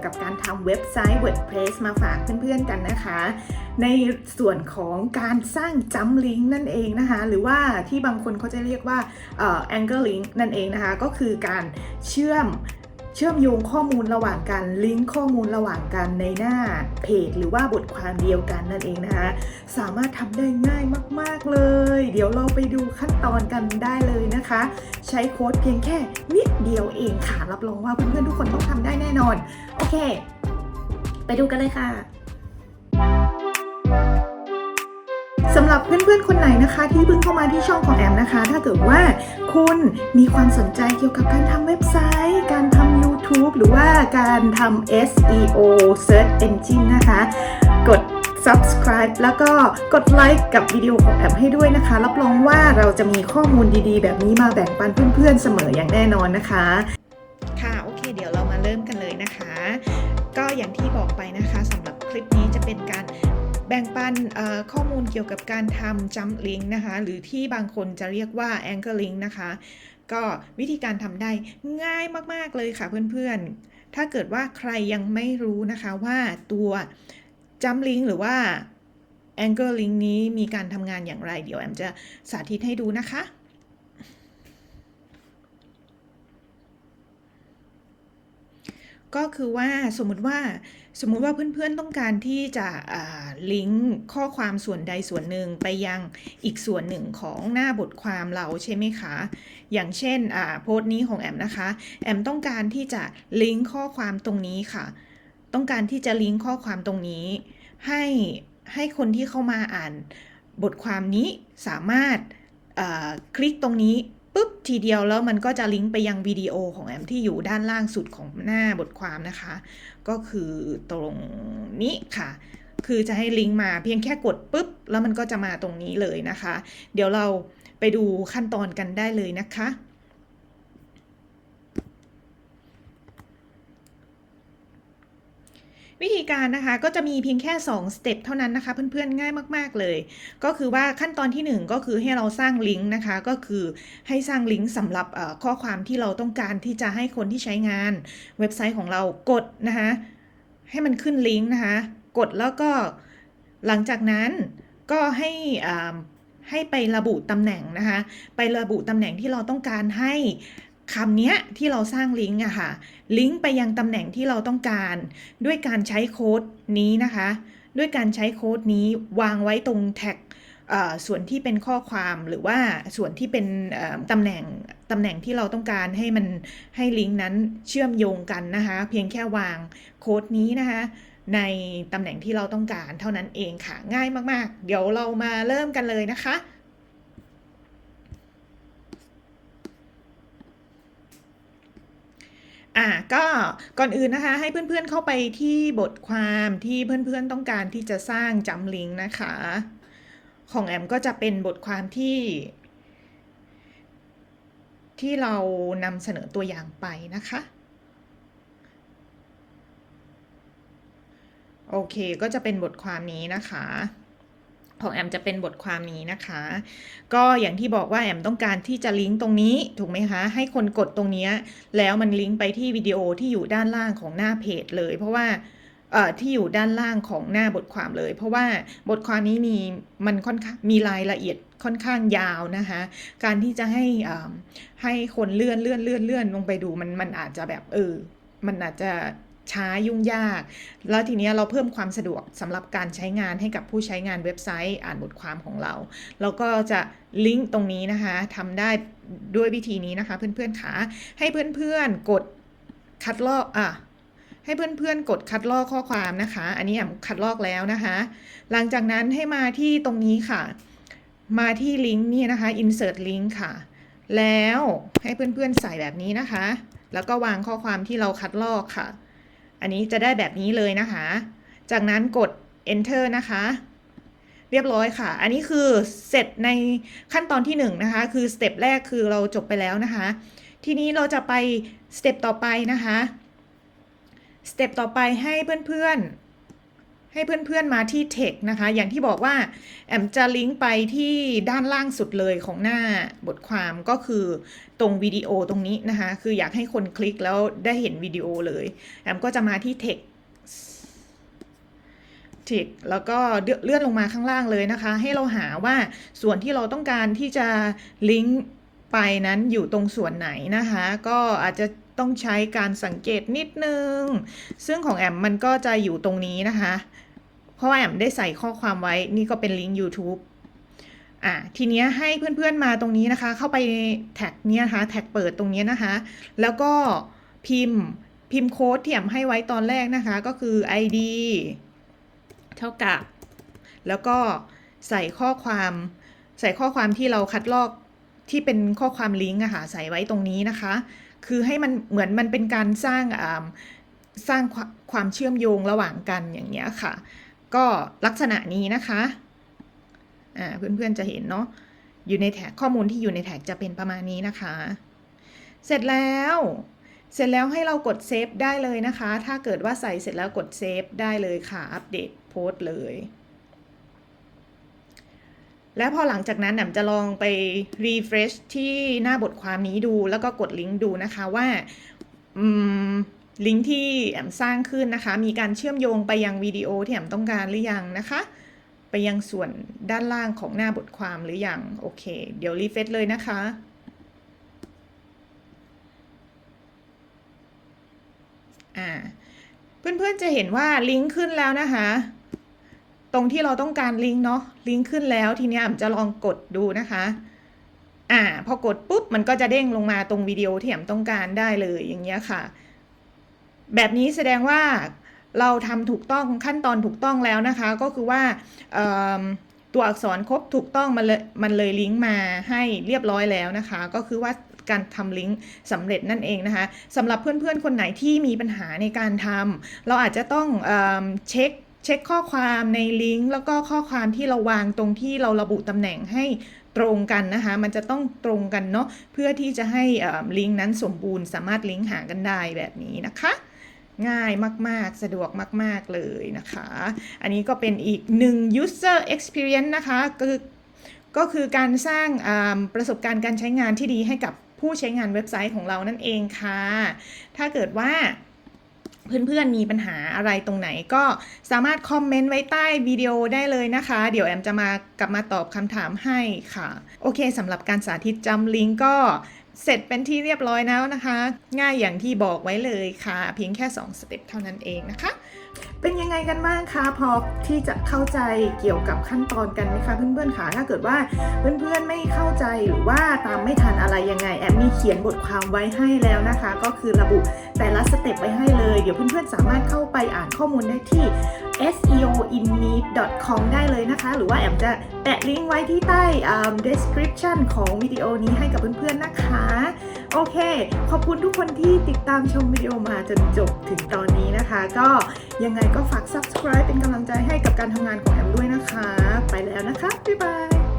ยวกับการทำเว็บไซต์ WordPress มาฝากเพื่อนๆกันนะคะ ในส่วนของการสร้างจัมลิงก์นั่นเองนะคะ หรือว่าที่บางคนเขาจะเรียกว่าเอ่อ anchor link นั่นเองนะคะ ก็คือการเชื่อมเชื่อมโยงข้อมูลระหว่างกันลิงก์ข้อมูลระหว่างกันในหน้าเพจหรือว่าบทความเดียวกันนั่นเองนะคะ สามารถทำได้ง่ายมาก ๆเลย เดี๋ยวเราไปดูขั้นตอนกันได้เลยนะคะ ใช้โค้ดเพียงแค่นิดเดียวเองค่ะ รับรองว่าเพื่อนๆทุกคนต้องทำได้แน่นอน เค ไปดูกันเลยค่ะสำหรับเพื่อนๆ คนไหนนะคะที่เพิ่งเข้ามาที่ช่องของแอมนะคะ ถ้าเกิดว่าคุณมีความสนใจเกี่ยวกับการทำเว็บไซต์ การทำ YouTube หรือว่าการทำ SEO Search Engine นะคะ กด subscribe แล้วก็กดไลค์กับวิดีโอของแอมให้ด้วยนะคะ รับรองว่าเราจะมีข้อมูลดีๆ แบบนี้มาแบ่งปันเพื่อนๆ เสมออย่างแน่นอนนะคะ ค่ะ โอเค เดี๋ยวเรามาเริ่มกันเลยนะคะ ก็อย่างที่บอกไปนะคะสำหรับคลิปนี้จะเป็นการแบ่งปันข้อมูลเกี่ยวกับการทำ jump link นะคะ หรือที่บางคนจะเรียกว่า anchor link นะคะ ก็วิธีการทำได้ง่ายมาก ๆ เลยค่ะเพื่อนๆ ถ้าเกิดว่าใครยังไม่รู้นะคะว่าตัว jump link หรือว่า anchor link นี้มีการทำงานอย่างไร เดี๋ยวแอมจะสาธิตให้ดูนะคะ ก็คือว่าสมมุติว่าสมมุติว่าเพื่อนๆต้องการที่จะลิงก์ข้อความส่วนใดส่วนหนึ่งไปยังอีกส่วนหนึ่งของหน้าบทความเราใช่ไหมคะ อย่างเช่นโพสต์นี้ของแอมนะคะ แอมต้องการที่จะลิงก์ข้อความตรงนี้ค่ะ ต้องการที่จะลิงก์ข้อความตรงนี้ ให้ให้คนที่เข้ามาอ่านบทความนี้สามารถคลิกตรงนี้ ปุ๊บทีเดียวแล้วมันก็จะลิงก์ไปยังวิดีโอของแอมที่อยู่ด้านล่างสุดของหน้าบทความนะคะ ก็คือตรงนี้ค่ะ คือจะให้ลิงก์มาเพียงแค่กดปุ๊บ แล้วมันก็จะมาตรงนี้เลยนะคะ เดี๋ยวเราไปดูขั้นตอนกันได้เลยนะคะ วิธีการนะคะก็จะมีเพียงแค่2สเต็ปเท่านั้นนะคะ เพื่อนๆง่ายมาก ๆเลย ก็คือว่าขั้นตอนที่ 1 ก็คือให้เราสร้างลิงก์นะคะ ก็คือให้สร้างลิงก์สำหรับข้อความที่เราต้องการที่จะให้คนที่ใช้งาน เว็บไซต์ของเรากดนะคะ ให้มันขึ้นลิงก์นะคะ กดแล้วก็หลังจากนั้นก็ให้ให้ไประบุตำแหน่งนะคะ ไประบุตำแหน่งที่เราต้องการให้ คำนี้ที่เราสร้างลิงก์อะค่ะ ลิงก์ไปยังตำแหน่งที่เราต้องการ ด้วยการใช้โค้ดนี้นะคะ ด้วยการใช้โค้ดนี้วางไว้ตรงแท็กส่วนที่เป็นข้อความหรือว่าส่วนที่เป็นตำแหน่งตำแหน่งที่เราต้องการให้มันให้ลิงก์นั้นเชื่อมโยงกันนะคะ เพียงแค่วางโค้ดนี้นะคะ ในตำแหน่งที่เราต้องการเท่านั้นเองค่ะง่ายมากๆ เดี๋ยวเรามาเริ่มกันเลยนะคะ อะก็ก่อนอื่นนะคะให้เพื่อนๆเข้าไปที่บทความที่เพื่อนๆต้องการที่จะสร้างจำลิงก์นะคะ ของแอมก็จะเป็นบทความที่ ที่เรานำเสนอตัวอย่างไปนะคะ โอเคก็จะเป็นบทความนี้นะคะ ของแอมจะเป็นบทความนี้นะคะ ก็อย่างที่บอกว่าแอมต้องการที่จะลิงก์ตรงนี้ถูกไหมคะ ให้คนกดตรงนี้แล้วมันลิงก์ไปที่วิดีโอที่อยู่ด้านล่างของหน้าเพจเลย เพราะว่าที่อยู่ด้านล่างของหน้าบทความเลย เพราะว่าบทความนี้มีมันค่อนข้างมีรายละเอียดค่อนข้างยาวนะคะ การที่จะให้ให้คนเลื่อนเลื่อนเลื่อนเลื่อนลงไปดูมันมันอาจจะแบบเออมันอาจจะ ช้ายุ่งยาก แล้วทีนี้เราเพิ่มความสะดวกสำหรับการใช้งานให้กับผู้ใช้งานเว็บไซต์อ่านบทความของเราเราก็จะลิงก์ตรงนี้นะคะทำได้ด้วยวิธีนี้นะคะ เพื่อนๆขาให้เพื่อนๆกดคัดลอกอะให้เพื่อนๆ กดคัดลอกข้อความนะคะ อันนี้แอมคัดลอกแล้วนะคะ หลังจากนั้นให้มาที่ตรงนี้ค่ะ มาที่ลิงก์นี่นะคะ insert link ค่ะ แล้วให้เพื่อนๆ ใส่แบบนี้นะคะ แล้วก็วางข้อความที่เราคัดลอกค่ะ อันนี้จะได้แบบนี้เลยนะคะ จากนั้นกด enter นะคะ เรียบร้อยค่ะ อันนี้คือเสร็จในขั้นตอนที่1นนะคะ คือสเต็ปแรกคือเราจบไปแล้วนะคะ ทีนี้เราจะไปสเต็ปต่อไปนะคะ สเต็ปต่อไปให้เพื่อน ให้เพื่อนๆมาที่ Text นะคะ อย่างที่บอกว่า แอมจะลิงก์ไปที่ด้านล่างสุดเลยของหน้าบทความก็คือตรงวิดีโอตรงนี้นะคะ คืออยากให้คนคลิกแล้วได้เห็นวิดีโอเลย แอมก็จะมาที่ Text Text แล้วก็เลื่อนลงมาข้างล่างเลยนะคะ ให้เราหาว่าส่วนที่เราต้องการที่จะลิงก์ไปนั้นอยู่ตรงส่วนไหนนะคะ ก็อาจจะ ต้องใช้การสังเกตนิดนึง ซึ่งของแอมมันก็จะอยู่ตรงนี้นะคะ เพราะว่าแอมได้ใส่ข้อความไว้นี่ก็เป็นลิงก์ YouTube อะทีเนี้ยให้เพื่อนๆมาตรงนี้นะคะ เข้าไปแท็กเนี้ยนะคะแท็กเปิดตรงนี้นะคะ แล้วก็พิมพ์พิมพ์โค้ดที่แอมให้ไว้ตอนแรกนะคะ ก็คือ ID เท่ากับ แล้วก็ใส่ข้อความใส่ข้อความที่เราคัดลอกที่เป็นข้อความลิงก์อะค่ะใส่ไว้ตรงนี้นะคะ คือให้มันเหมือนมันเป็นการสร้างสร้างความความเชื่อมโยงระหว่างกันอย่างเงี้ยค่ะ ก็ลักษณะนี้นะคะเพื่อนๆจะเห็นเนาะอยู่ในแท็กข้อมูลที่อยู่ในแท็กจะเป็นประมาณนี้นะคะ เสร็จแล้วเสร็จแล้วให้เรากดเซฟได้เลยนะคะ ถ้าเกิดว่าใส่เสร็จแล้วกดเซฟได้เลยค่ะ อัปเดตโพสต์เลย แล้วพอหลังจากนั้นแหนมจะลองไป refresh ที่หน้าบทความนี้ดูแล้วก็กดลิงก์ดูนะคะว่าลิงก์ที่แอมสร้างขึ้นนะคะ มีการเชื่อมโยงไปยังวิดีโอที่แอมต้องการหรือยังนะคะ ไปยังส่วนด้านล่างของหน้าบทความหรือยังโอเค เดี๋ยว refresh เลยนะคะอ่าเพื่อนๆจะเห็นว่าลิงก์ขึ้นแล้วนะคะ ตรงที่เราต้องการลิงก์เนาะลิงก์ขึ้นแล้วทีนี้แอมจะลองกดดูนะคะอ่าพอกดปุ๊บมันก็จะเด้งลงมาตรงวิดีโอที่แอมต้องการได้เลยอย่างเงี้ยค่ะ แบบนี้แสดงว่าเราทำถูกต้องขั้นตอนถูกต้องแล้วนะคะ ก็คือว่าตัวอักษรครบถูกต้องมันเลยมันเลยลิงก์มาให้เรียบร้อยแล้วนะคะ ก็คือว่าการทำลิงก์สำเร็จนั่นเองนะคะสำหรับเพื่อนๆคนไหนที่มีปัญหาในการทำเราอาจจะต้องเเช็ค เช็คข้อความในลิงก์แล้วก็ข้อความที่เราวางตรงที่เราระบุตำแหน่งให้ตรงกันนะคะ มันจะต้องตรงกันเนาะเพื่อที่จะให้ลิงก์นั้นสมบูรณ์สามารถลิงก์หากันได้แบบนี้นะคะ ง่ายมาก ๆ สะดวกมาก ๆ เลยนะคะ อันนี้ก็เป็นอีกหนึ่ง user experience นะคะคือก็คือการสร้างประสบการณ์การใช้งานที่ดีให้กับผู้ใช้งานเว็บไซต์ของเรานั่นเองค่ะ ถ้าเกิดว่า เพื่อนๆมีปัญหาอะไรตรงไหนก็สามารถคอมเมนต์ไว้ใต้วิดีโอได้เลยนะคะ เดี๋ยวแอมจะมากลับมาตอบคำถามให้ค่ะ โอเคสำหรับการสาธิตจำลิงก์ก็เสร็จเป็นที่เรียบร้อยแล้วนะคะ ง่ายอย่างที่บอกไว้เลยค่ะ เพียงแค่ 2 สเต็ปเท่านั้นเองนะคะเป็นยังไงกันบ้างคะพอที่จะเข้าใจเกี่ยวกับขั้นตอนกันไหมคะเพื่อนๆคะถ้าเกิดว่าเพื่อนๆไม่เข้าใจหรือว่าตามไม่ทันอะไรยังไงแอมมีเขียนบทความไว้ให้แล้วนะคะ ก็คือระบุแต่ละสเต็ปไว้ให้เลย เดี๋ยวเพื่อนๆสามารถเข้าไปอ่านข้อมูลได้ที่ seoinmeet.com ได้เลยนะคะ หรือว่าแอมจะแปะลิงก์ไว้ที่ใต้ description ของวิดีโอนี้ให้กับเพื่อนๆนะคะ โอเค ขอบคุณทุกคนที่ติดตามชมวิดีโอมาจนจบถึงตอนนี้นะคะ ก็ยังไงก็ฝาก subscribe เป็นกำลังใจให้กับการทำงานของแอมด้วยนะคะ ไปแล้วนะคะ บ๊ายบาย